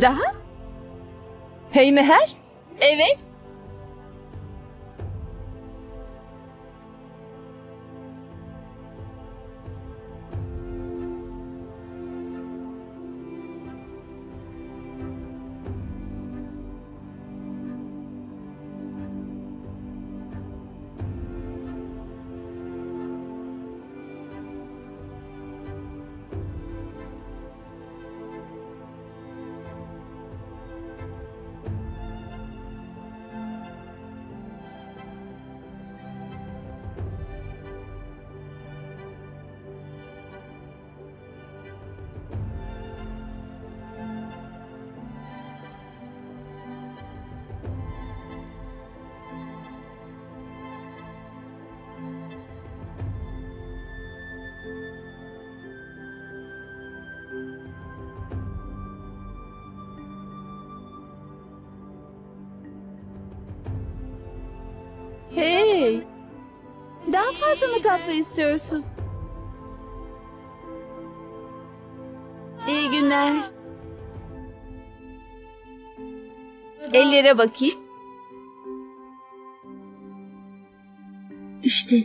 Daha? Hey Meher, Evet. Daha fazla mı tatlı istiyorsun? İyi günler. Ellere bakayım. İşte.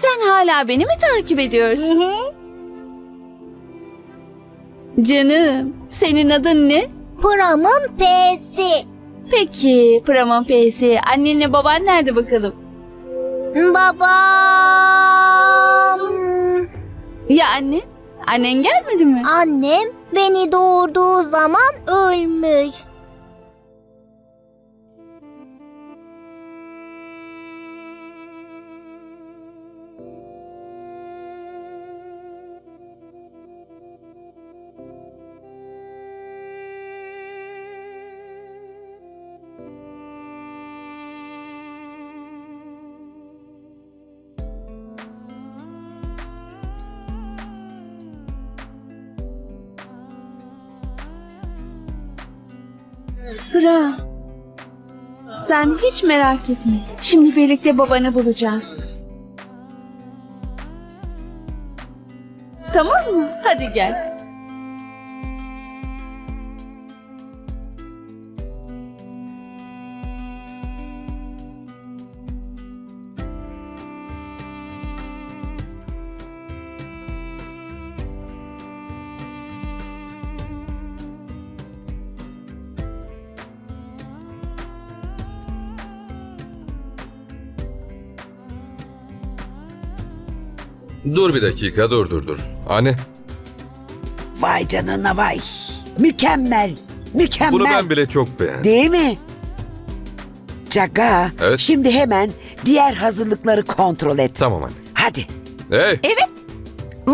Sen hala beni mi takip ediyorsun? Canım, senin adın ne? Pram'ın P'si. Peki, Pramon P'si. Annenle baban nerede bakalım? Babam. Ya anne? Annen gelmedi mi? Annem beni doğurduğu zaman ölmüş. Pra. Sen hiç merak etme. Şimdi birlikte babanı bulacağız. Tamam mı? Hadi gel. Dur bir dakika dur dur dur. Anne Vay canına vay. Mükemmel. Mükemmel. bunu ben bile çok beğendim. Değil mi? Caga, Evet. şimdi hemen diğer hazırlıkları kontrol et. Tamam anne. Hadi. Hey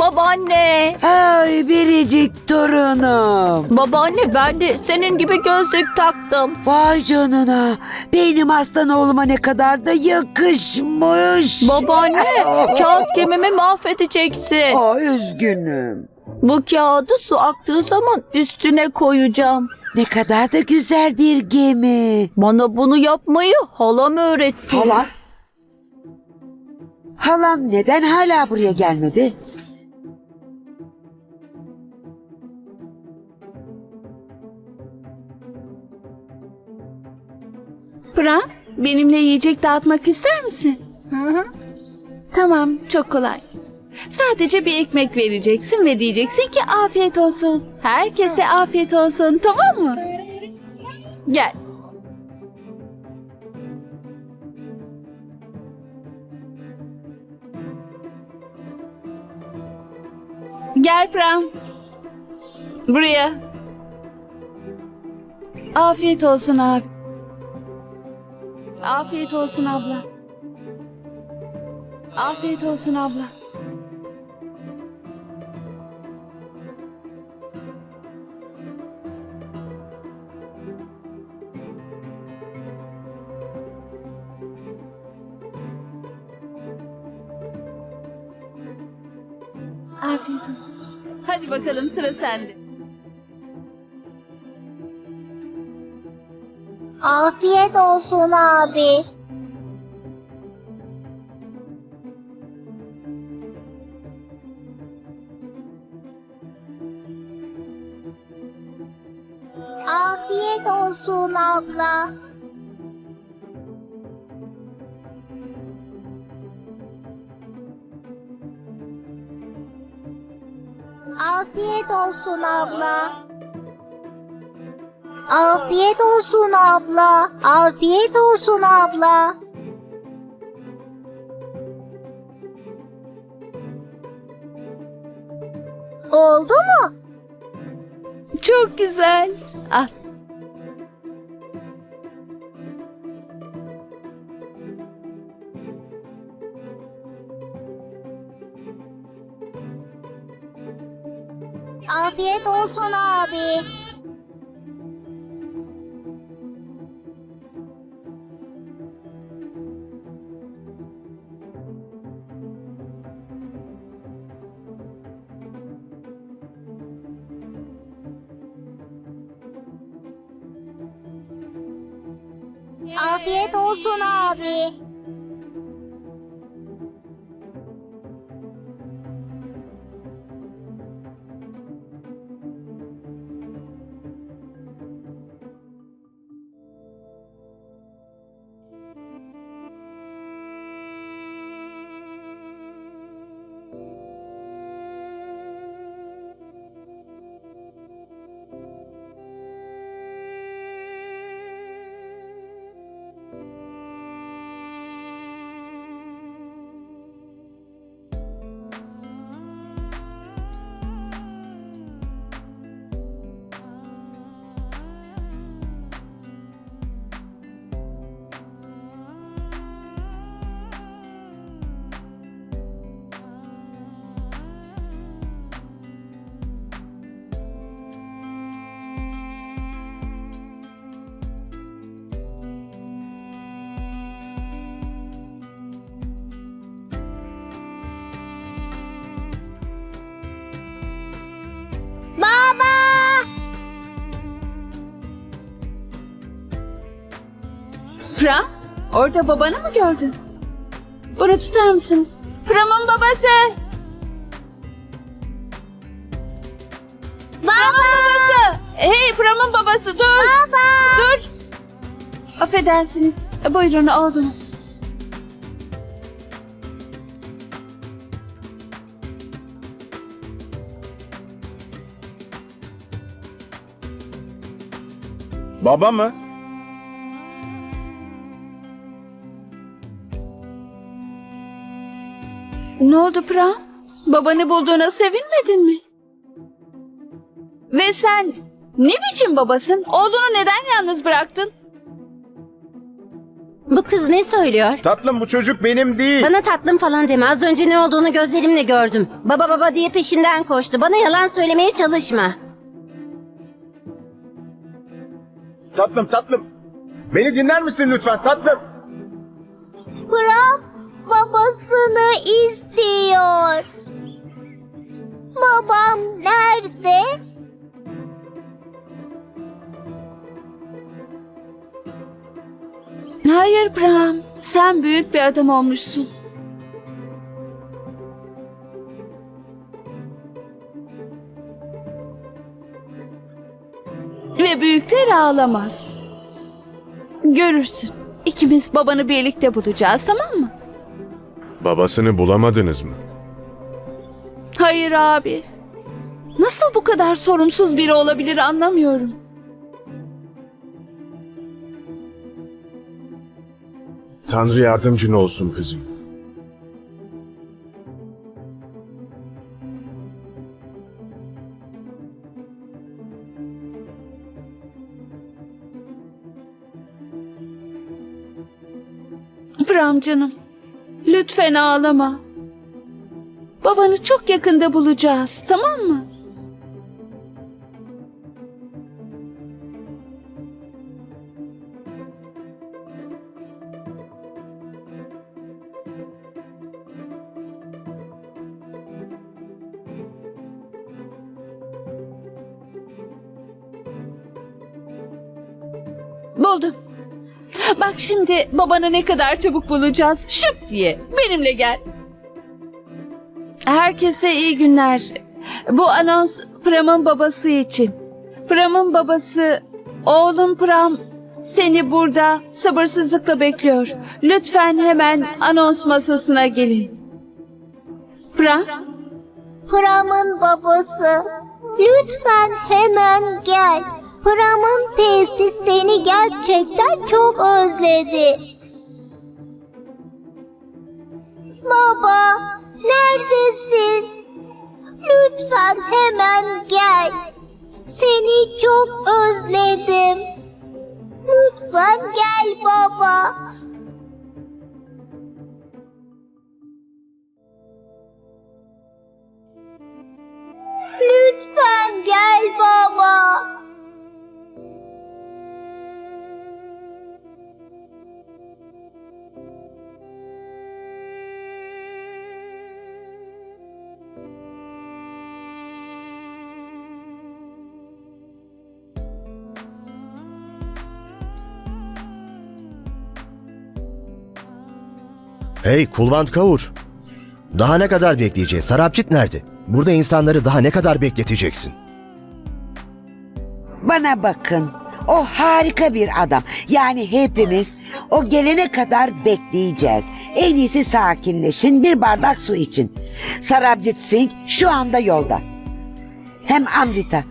Babaanne, Ay biricik torunum. babaanne ben de senin gibi gözlük taktım. Vay canına. Benim aslan oğluma ne kadar da yakışmış. Babaanne, kağıt gemimi mahvedeceksin. Aa, üzgünüm. Bu kağıdı su aktığı zaman üstüne koyacağım. Ne kadar da güzel bir gemi. Bana bunu yapmayı halam öğretti. Halan? Halan neden hala buraya gelmedi? Pra, benimle yiyecek dağıtmak ister misin? Tamam, çok kolay. Sadece bir ekmek vereceksin ve diyeceksin ki afiyet olsun. Herkese afiyet olsun, tamam mı? Gel. Gel Pram. Buraya. Afiyet olsun abi. Afiyet olsun abla. Afiyet olsun abla. Afiyet olsun. Hadi bakalım sıra sende. Afiyet olsun abi. Afiyet olsun abla. Afiyet olsun abla. Afiyet olsun abla. Afiyet olsun abla. Oldu mu? Çok güzel. Al. Afiyet olsun abi. Olsun abi. Pram, orada babanı mı gördün? Bunu tutar mısınız? Pram'ın babası. Baba! Babası. Hey Pram'ın babası dur. Baba! Dur. Affedersiniz. Buyurun oğlunuz. Baba mı? Ne oldu Pram? Babanı bulduğuna sevinmedin mi? Ve sen ne biçim babasın? Oğlunu neden yalnız bıraktın? Bu kız ne söylüyor? Tatlım bu çocuk benim değil. Bana tatlım falan deme. Az önce ne olduğunu gözlerimle gördüm. Baba baba diye peşinden koştu. Bana yalan söylemeye çalışma. Tatlım tatlım. Beni dinler misin lütfen tatlım? Pram babasını istiyor. Babam nerede? Hayır Pram. Sen büyük bir adam olmuşsun. Ve büyükler ağlamaz. Görürsün. İkimiz babanı birlikte bulacağız tamam mı? Babasını bulamadınız mı? Hayır abi. Nasıl bu kadar sorumsuz biri olabilir anlamıyorum. Tanrı yardımcın olsun kızım. Pram canım. Lütfen ağlama. Babanı çok yakında bulacağız, tamam mı? Buldum. Bak şimdi babanı ne kadar çabuk bulacağız. Şıp diye. Benimle gel. Herkese iyi günler. Bu anons Pram'ın babası için. Pram'ın babası, oğlum Pram seni burada sabırsızlıkla bekliyor. Lütfen hemen anons masasına gelin. Pram, Pram'ın babası. Lütfen hemen gel. Pram'ın peysi seni gerçekten çok özledi. Baba, neredesin? Lütfen hemen gel. Seni çok özledim. Lütfen gel baba. Hey Kulvant Kavur. Daha ne kadar bekleyeceğiz? Sarapçit nerede? Burada insanları daha ne kadar bekleteceksin? Bana bakın. O harika bir adam. Yani hepimiz o gelene kadar bekleyeceğiz. En iyisi sakinleşin bir bardak su için. Sarabjit Singh şu anda yolda. Hem Amrita.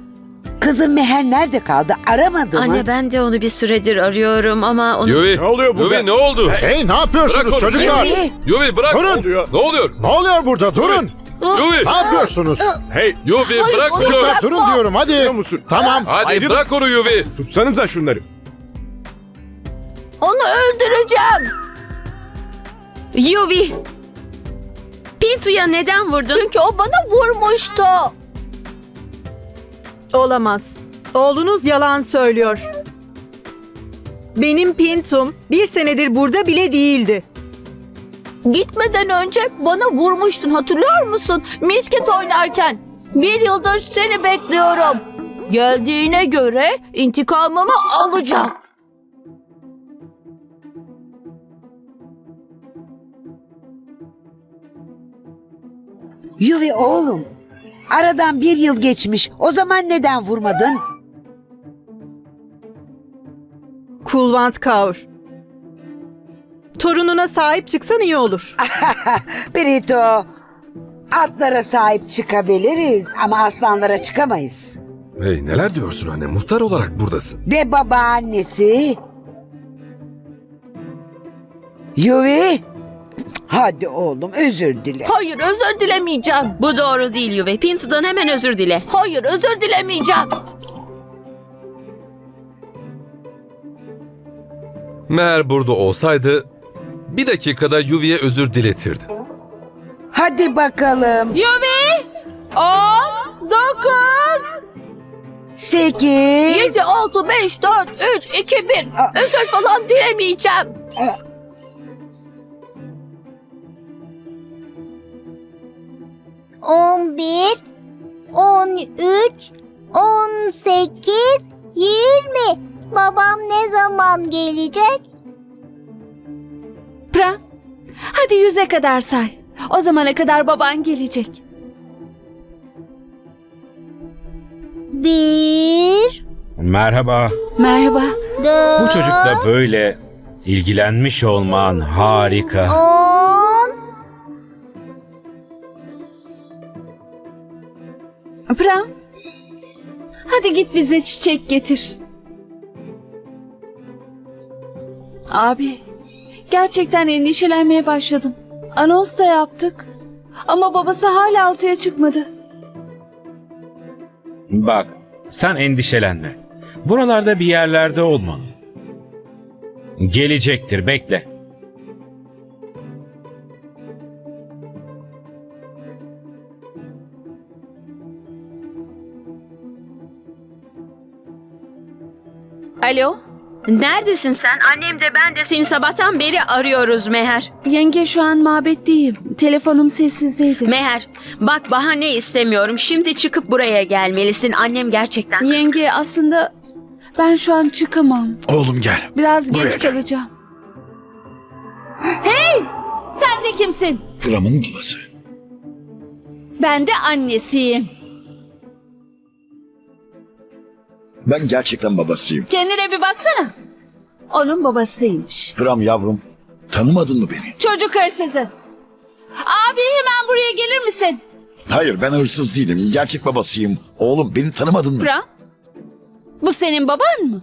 Kızım Meher nerede kaldı? Aramadı mı? Anne ben de onu bir süredir arıyorum ama onu... Yuvi. Ne oluyor burada? Yuvi ne oldu? Hey ne Bırak yapıyorsunuz onu. çocuklar? Yuvi. Yuvi bırak. Durun. Ne oluyor? Ne oluyor? Ne oluyor burada? Durun. Yuvi. Ne yapıyorsunuz? Hey Yuvi bırak onu. Çocuklar durun diyorum hadi. biliyor musun? Tamam. Hadi Ayrılın. bırak onu Yuvi. Tutsanıza şunları. Onu öldüreceğim. Yuvi! Pintu'ya neden vurdun? Çünkü o bana vurmuştu. Olamaz. Oğlunuz yalan söylüyor. Benim Pintum bir senedir burada bile değildi. Gitmeden önce bana vurmuştun hatırlıyor musun? Misket oynarken. Bir yıldır seni bekliyorum. Geldiğine göre intikamımı alacağım. Yuvi oğlum. Aradan bir yıl geçmiş. O zaman neden vurmadın? Kulvant Kaur. Torununa sahip çıksan iyi olur. Brito. Atlara sahip çıkabiliriz ama aslanlara çıkamayız. Hey neler diyorsun anne? Muhtar olarak buradasın. Ve babaannesi. Yuvi. Hadi oğlum özür dile. Hayır özür dilemeyeceğim. Bu doğru değil Yuvi. Pintu'dan hemen özür dile. Hayır özür dilemeyeceğim. Meğer burada olsaydı bir dakikada Yuvi'ye özür diletirdi. Hadi bakalım. Yuvi! On, dokuz, Sekiz. 7, 6, 5, 4, 3, 2, 1. Özür falan dilemeyeceğim. On bir, on üç, on sekiz, yirmi. Babam ne zaman gelecek? Pram. Hadi yüze kadar say. O zamana kadar baban gelecek. Bir, Merhaba. Merhaba. dört, Bu çocukla böyle ilgilenmiş olman harika. on, Pram. Hadi git bize çiçek getir. Abi, gerçekten endişelenmeye başladım. Anons da yaptık. Ama babası hala ortaya çıkmadı. Bak, sen endişelenme. Buralarda bir yerlerde olmalı. Gelecektir, bekle. Alo, Neredesin sen? Annem de ben de seni sabahtan beri arıyoruz Meher. yenge şu an mabetteyim. Telefonum sessizdeydi. Meher, bak bahane istemiyorum. Şimdi çıkıp buraya gelmelisin. Annem gerçekten... Yenge aslında Ben şu an çıkamam. Oğlum gel. Biraz Buraya geç gel. kalacağım. Hey! Sen de kimsin? Pram'ın babası. Ben de annesiyim. Ben gerçekten babasıyım. Kendine bir baksana. Onun babasıymış. Pram yavrum. Tanımadın mı beni? Çocuk hırsızı. Abi hemen buraya gelir misin? Hayır ben hırsız değilim. Gerçek babasıyım. Oğlum beni tanımadın mı? Pram? Bu senin baban mı?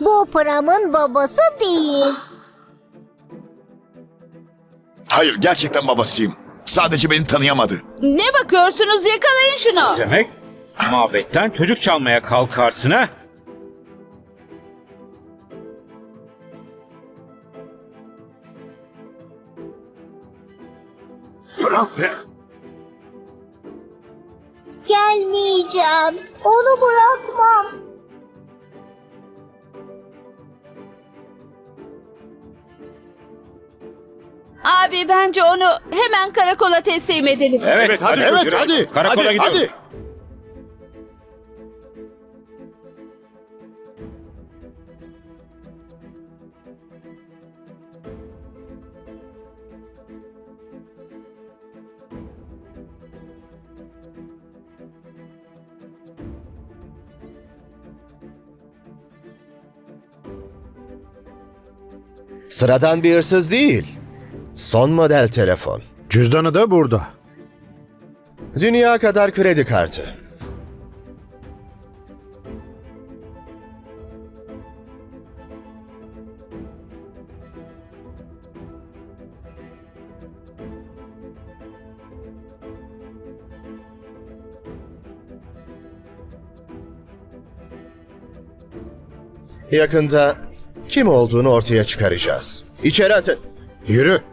Bu Pram'ın babası değil. Hayır gerçekten babasıyım. Sadece beni tanıyamadı. Ne bakıyorsunuz? Yakalayın şunu. Demek mabetten çocuk çalmaya kalkarsın ha? Gelmeyeceğim. Onu bırakmam. Abi bence onu hemen karakola teslim edelim. Evet, hadi, evet, hadi. Karakola gidiyoruz. Sıradan bir hırsız değil. Son model telefon. Cüzdanı da burada. Dünya kadar kredi kartı. Yakında kim olduğunu ortaya çıkaracağız. İçeri atın. Yürü.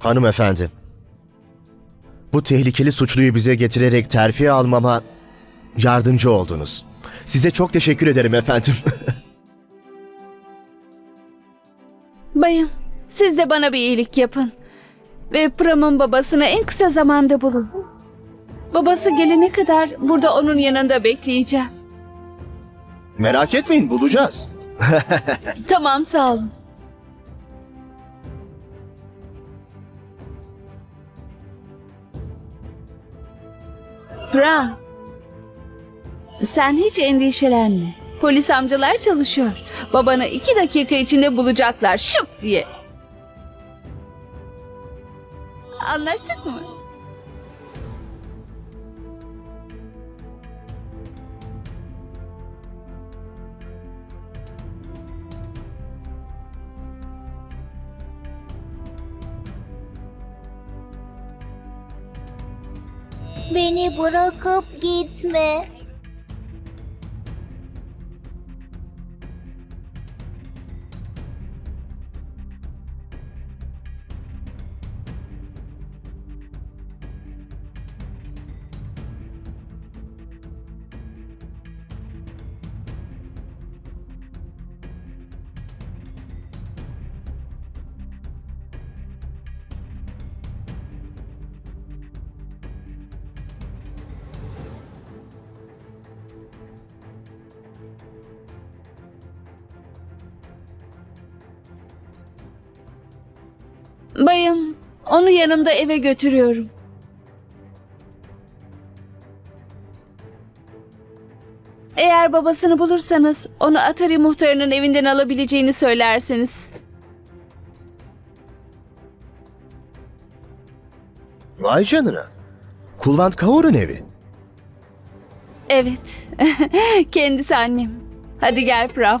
Hanımefendi. Bu tehlikeli suçluyu bize getirerek terfi almama yardımcı oldunuz. Size çok teşekkür ederim efendim. Bayım, siz de bana bir iyilik yapın. Ve Pram'ın babasını en kısa zamanda bulun. Babası gelene kadar burada onun yanında bekleyeceğim. Merak etmeyin bulacağız. Tamam sağ olun. Pram. Sen hiç endişelenme. Polis amcalar çalışıyor. Babanı iki dakika içinde bulacaklar şıp diye. Anlaştık mı? Beni bırakıp gitme. Bayım, onu yanımda eve götürüyorum. Eğer babasını bulursanız onu Atari muhtarının evinden alabileceğini söylersiniz. Vay canına. Kulvant Kaur'un evi. Evet, kendisi annem. Hadi gel Pram.